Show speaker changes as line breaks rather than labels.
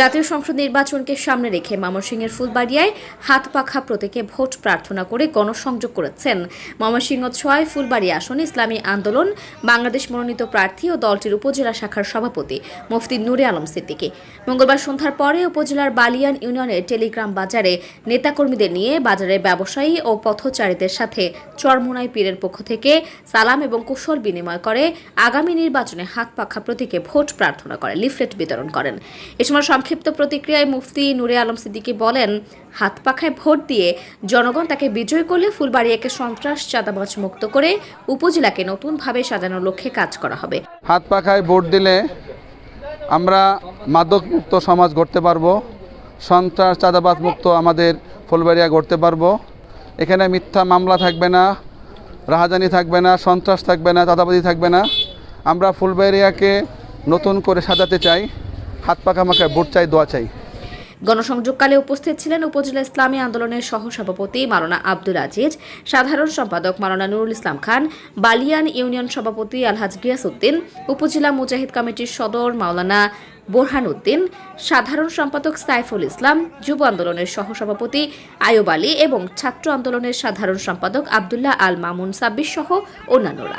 জাতীয় সংসদ নির্বাচনকে সামনে রেখে ময়মনসিংহের ফুলবাড়িয়ায় হাত পাখা প্রতীকে ভোট প্রার্থনা করে গণসংযোগ করেছেন। ময়মনসিংহ ছয় ফুলবাড়ি আসনে ইসলামী আন্দোলন, বাংলাদেশ মনোনীত প্রার্থী ও দলটির উপজেলা শাখার সভাপতি মুফতি নুরে আলম সিদ্দিকী। মঙ্গলবার সন্ধ্যার পরে উপজেলার বালিয়ান ইউনিয়নের টেলিগ্রাম বাজারে নেতাকর্মীদের নিয়ে বাজারের ব্যবসায়ী ও পথচারীদের সাথে চরমোনাই পীরের পক্ষ থেকে সালাম এবং কুশল বিনিময় করে আগামী নির্বাচনে হাত পাখা প্রতীকে ভোট প্রার্থনা করে লিফলেট বিতরণ করেন। এ সময় সংক্ষিপ্ত প্রতিক্রিয়ায় মুফতি নুরে আলম সিদ্দিকী বলেন, হাত পাখায় ভোট দিয়ে জনগণ তাকে বিজয় করলে ফুলবাড়িয়াকে সন্ত্রাস চাঁদাবাজ মুক্ত করে উপজেলাকে নতুনভাবে সাজানোর লক্ষ্যে কাজ করা হবে।
হাত পাখায় ভোট দিলে আমরা মাদকমুক্ত সমাজ গড়তে পারব, সন্ত্রাস চাঁদাবাদ মুক্ত আমাদের ফুলবাড়িয়া গড়তে পারব। এখানে মিথ্যা মামলা থাকবে না, রাহাজানি থাকবে না, সন্ত্রাস থাকবে না চাঁদাবাদি থাকবে না। আমরা ফুলবাড়িয়াকে নতুন করে সাজাতে চাই। হাত পাখা মাখায় ভোট চাই দোয়া চাই।
গণসংযোগকালে উপস্থিত ছিলেন উপজেলা ইসলামী আন্দোলনের সহসভাপতি মাওলানা আব্দুল আজিজ সাধারণ সম্পাদক মাওলানা নুরুল ইসলাম খান বালিয়ান ইউনিয়ন সভাপতি আলহাজ গিয়াসউদ্দিন উপজেলা মুজাহিদ কমিটির সদর মাওলানা বোরহান উদ্দিন সাধারণ সম্পাদক সাইফুল ইসলাম যুব আন্দোলনের সহসভাপতি আয়ুব আলী এবং ছাত্র আন্দোলনের সাধারণ সম্পাদক আবদুল্লাহ আল মামুন সাব্বির সহ অন্যান্যরা।